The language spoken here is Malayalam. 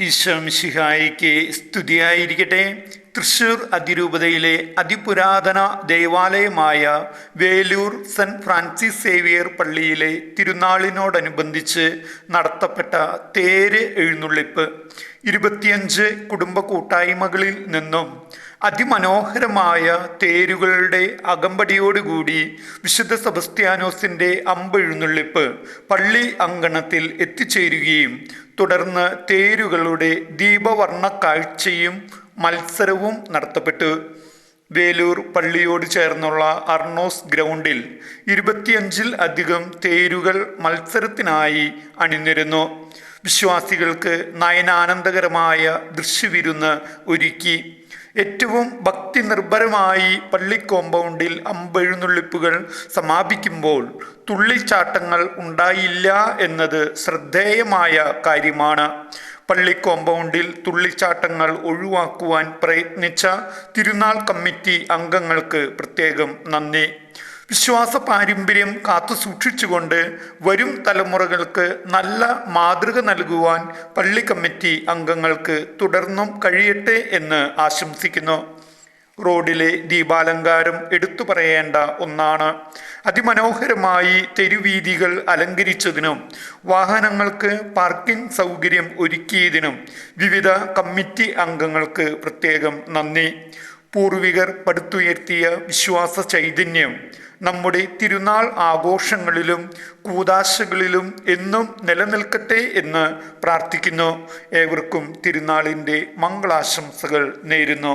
ഈശ്വംശിഹായിക്ക് സ്തുതിയായിരിക്കട്ടെ. തൃശൂർ അതിരൂപതയിലെ അതിപുരാതന ദേവാലയമായ വേലൂർ സെന്റ് ഫ്രാൻസിസ് സേവിയർ പള്ളിയിലെ തിരുനാളിനോടനുബന്ധിച്ച് നടത്തപ്പെട്ട തേര് എഴുന്നള്ളിപ്പ് ഇരുപത്തിയഞ്ച് കുടുംബ കൂട്ടായ്മകളിൽ നിന്നും അതിമനോഹരമായ തേരുകളുടെ അകമ്പടിയോടുകൂടി വിശുദ്ധ സെബസ്ത്യാനോസിന്റെ അമ്പെഴുന്നള്ളിപ്പ് പള്ളി അങ്കണത്തിൽ എത്തിച്ചേരുകയും തുടർന്ന് തേരുകളുടെ ദീപവർണ കാഴ്ചയും മത്സരവും നടത്തപ്പെട്ടു. വേലൂർ പള്ളിയോട് ചേർന്നുള്ള അർണോസ് ഗ്രൗണ്ടിൽ ഇരുപത്തിയഞ്ചിൽ അധികം തേരുകൾ മത്സരത്തിനായി അണിനിരുന്നു. വിശ്വാസികൾക്ക് നയനാനന്ദകരമായ ദൃശ്യവിരുന്ന് ഒരുക്കി. ഏറ്റവും ഭക്തി നിർഭരമായി പള്ളി കോമ്പൗണ്ടിൽ അമ്പെഴുന്നള്ളിപ്പുകൾ സമാപിക്കുമ്പോൾ തുള്ളിച്ചാട്ടങ്ങൾ ഉണ്ടായില്ല എന്നത് ശ്രദ്ധേയമായ കാര്യമാണ്. പള്ളി കോമ്പൗണ്ടിൽ തുള്ളിച്ചാട്ടങ്ങൾ ഒഴിവാക്കുവാൻ പ്രയത്നിച്ച തിരുനാൾ കമ്മിറ്റി അംഗങ്ങൾക്ക് പ്രത്യേകം നന്ദി. വിശ്വാസ പാരമ്പര്യം കാത്തു സൂക്ഷിച്ചുകൊണ്ട് വരും തലമുറകൾക്ക് നല്ല മാതൃക നൽകുവാൻ പള്ളി കമ്മിറ്റി അംഗങ്ങൾക്ക് തുടർന്നും കഴിയട്ടെ എന്ന് ആശംസിക്കുന്നു. റോഡിലെ ദീപാലങ്കാരം എടുത്തു പറയേണ്ട ഒന്നാണ്. അതിമനോഹരമായി തെരുവീതികൾ അലങ്കരിച്ചതിനും വാഹനങ്ങൾക്ക് പാർക്കിംഗ് സൗകര്യം ഒരുക്കിയതിനും വിവിധ കമ്മിറ്റി അംഗങ്ങൾക്ക് പ്രത്യേകം നന്ദി. പൂർവികർ പടുത്തുയർത്തിയ വിശ്വാസ ചൈതന്യം നമ്മുടെ തിരുനാൾ ആഘോഷങ്ങളിലും കൂതാശകളിലും എന്നും നിലനിൽക്കട്ടെ എന്ന് പ്രാർത്ഥിക്കുന്നു. ഏവർക്കും തിരുനാളിന്റെ മംഗളാശംസകൾ നേരുന്നു.